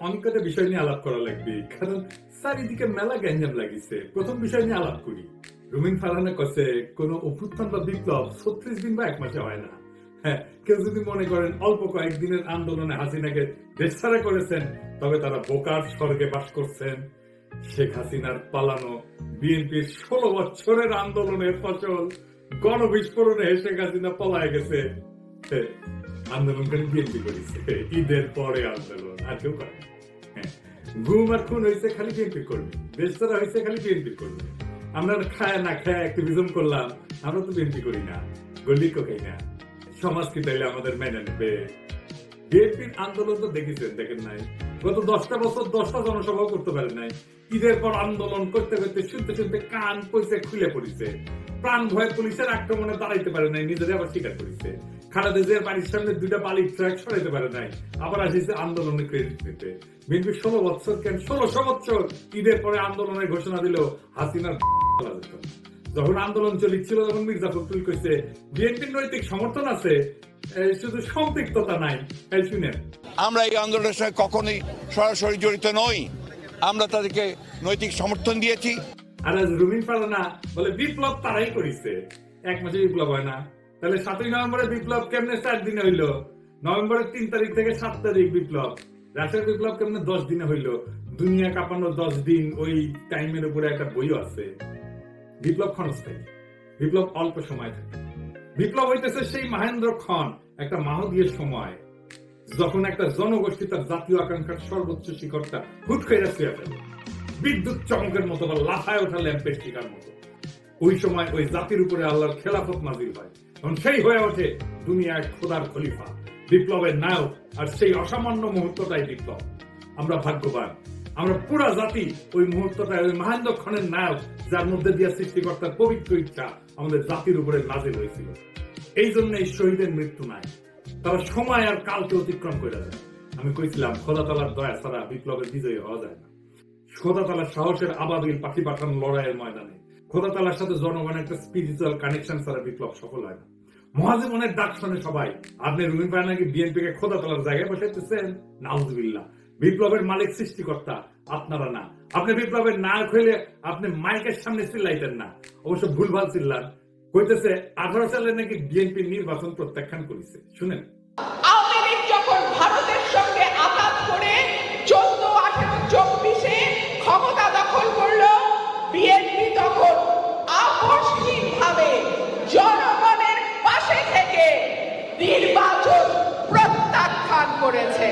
অনেক বিষয় নিয়ে আলাপ করা লাগবে। কারণ চারিদিকে মেলা গ্যাঞ্জাম লাগিছে। প্রথম বিষয় নিয়ে আলাপ করি। রুমিন ফারহানা কাছে অভ্যুত্থান বা বিপ্লব ছত্রিশ দিন বা এক মাসে হয় না। হ্যাঁ কেউ যদি মনে করেন অল্প কয়েকদিনের আন্দোলনে হাসিনাকে দেশ ছাড়া করেছেন তবে তারা বোকার স্বর্গে বাস করছেন। শেখ হাসিনার পালানো বিএনপির ষোলো বছরের আন্দোলনের ফসল গণবিস্ফোরণে শেখ হাসিনা পলায় গেছে। হ্যাঁ, আন্দোলন করে বিএনপি করেছে। ঈদের পরে আন্দোলন আর কেউ হ্যাঁ, ঘুম আর খুন হয়েছে খালি বিএনপি করবে। ছাড়া হয়েছে খালি বিএনপি করবে। আমরা খায় না খায় অ্যাক্টিভিজম করলাম আমরা তো বিএনপি করি না খাই না। সমাজ কি তাইলে আমাদের মেনে নেবে। বিএনপির আন্দোলন তো দেখেছেন দেখেন নাই। গত দশটা বছর দশটা জনসভা করতে পারে নাই। ঈদের পর আন্দোলন করতে করতে শুনতে শুনতে কান পয়সা খুলে পড়েছে। প্রাণ ভয়ে পুলিশের আক্রমণে দাঁড়াইতে পারে নাই নিজেরা আবার স্বীকার করেছে। বাড়ির সামনে দুইটা বালির ট্রাক সরাইতে পারে নাই। আবার আসিছে আন্দোলনে ক্রেডিট বিএনপি ষোলো বছর কেন? ষোলোশো বছর ঈদের পরে আন্দোলনের ঘোষণা দিল হাসিনার। যখন আন্দোলন চলিছিল তখন মির্জা ফখরুল কইছে বিএনপির নৈতিক সমর্থন আছে শুধু সম্পৃক্ততা নাই। শুনেন। আমরা এই আন্দোলনের সঙ্গে কখনোই সরাসরি জড়িত নই। আমরা তাদেরকে নৈতিক সমর্থন দিয়েছি। আর আজ রুমিন পালানা বলে বিপ্লব তারাই করিছে। এক মাসে বিপ্লব হয় না। তাহলে সাতই নভেম্বরে বিপ্লব কেমনে চার দিনে হইল? নভেম্বরের তিন তারিখ থেকে সাত তারিখ বিপ্লব। রাশিয়ার বিপ্লব কেমনে দশ দিনে হইল? দুনিয়া কাঁপানো দশ দিন ওই টাইমের উপরে একটা বইও আছে। বিপ্লব ক্ষণস্থায়ী। বিপ্লব অল্প সময় থাকে। বিপ্লব হইতেছে সেই মহেন্দ্র খন একটা মাহদীয় সময়, যখন একটা জনগোষ্ঠী তার জাতীয় আকাঙ্ক্ষার সর্বোচ্চ শিখরটা হুট করে শুয়ে ফেলে। বিদ্যুৎ চমকের মতো বা লাফায় ওঠা ল্যাম্পের শিকার মতো। ওই সময় ওই জাতির উপরে আল্লাহর খেলাফত নাজিল হয়। সেই হয়ে ওঠে দুনিয়ায় খোদার খলিফা, বিপ্লবের নায়ক আর সেই অসামান্য মুহূর্তটাই বিপ্লব। আমরা ভাগ্যবান, আমরা পুরা জাতি ওই মুহূর্তটায় ওই মহেন্দ্র ক্ষণের নায়ক যার মধ্যে দিয়ে সৃষ্টিকর্তার পবিত্র ইচ্ছা আমাদের জাতির উপরে নাজিল হয়েছিল। এই জন্য এই শহীদের মৃত্যু নাই। তারা সময় আর কালকে অতিক্রম করে যায় আমি কইছিলাম খোদা তালার দয়া ছাড়া বিপ্লবের বিজয়ী হওয়া যায় না। খোদা তালার সাহসের আবাবিল পাখি পাঠানো লড়াইয়ের ময়দানে খোদা তালার সাথে জনগণের একটা স্পিরিচুয়াল কানেকশন ছাড়া বিপ্লব সফল হয় না। মহাজীবনের ডাক শুনে সবাই আপনি রুমিন ভাই নাকি বিএনপি কে খোদা তালার জায়গায় বসাইতেছেন? নাউজুবিল্লাহ। বিপ্লবের মালিক সৃষ্টিকর্তা আপনারা না। আপনি বিপ্লবের নায়ক হইলে আপনি মাইকের সামনে চিল্লাইতেন না। অবশ্য ভুলভাল চিল্লান। কইতেছে, আঠারো সালে নাকি বিএনপি নির্বাচন প্রত্যাখ্যান করেছে। শুনেন। নির্বাচন প্রত্যাখ্যান করেছে।